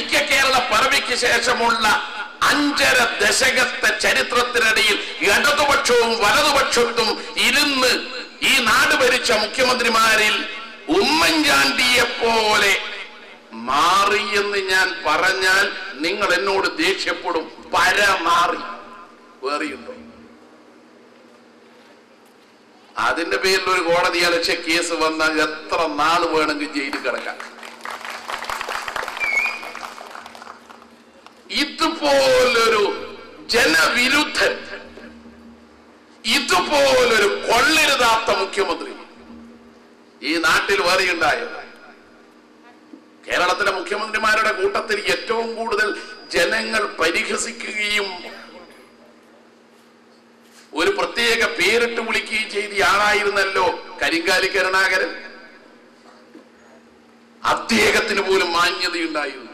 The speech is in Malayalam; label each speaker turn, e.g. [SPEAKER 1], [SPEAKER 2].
[SPEAKER 1] ഐക്യ കേരള പിറവിക്ക് ശേഷമുള്ള അഞ്ചര ദശകത്തെ ചരിത്രത്തിനിടയിൽ ഇടതുപക്ഷവും വലതുപക്ഷത്തും ഇരുന്ന് ഈ നാട് ഭരിച്ച മുഖ്യമന്ത്രിമാരിൽ ഉമ്മൻചാണ്ടിയെ പോലെ മാറി എന്ന് ഞാൻ പറഞ്ഞാൽ നിങ്ങൾ എന്നോട് ദേഷ്യപ്പെടും. പരമാറി. വേറെയുണ്ടോ? അതിന്റെ പേരിൽ ഒരു കോടതി അലക്ഷ്യ കേസ് വന്നാൽ എത്ര നാൾ വേണമെങ്കിൽ ജയിലിൽ കിടക്കാം? ഇതുപോലൊരു ജനവിരുദ്ധൻ ഇതുപോലൊരു കൊള്ളരുതാത്ത മുഖ്യമന്ത്രി ഈ നാട്ടിൽ വേറെയുണ്ടായോ. കേരളത്തിലെ മുഖ്യമന്ത്രിമാരുടെ കൂട്ടത്തിൽ ഏറ്റവും കൂടുതൽ ജനങ്ങൾ പരിഹസിക്കുകയും ഒരു പ്രത്യേക പേരിട്ട് വിളിക്കുകയും ചെയ്ത ആളായിരുന്നല്ലോ കരിങ്കാലി കരുണാകരൻ. അദ്ദേഹത്തിന് പോലും മാന്യതയുണ്ടായിരുന്നു.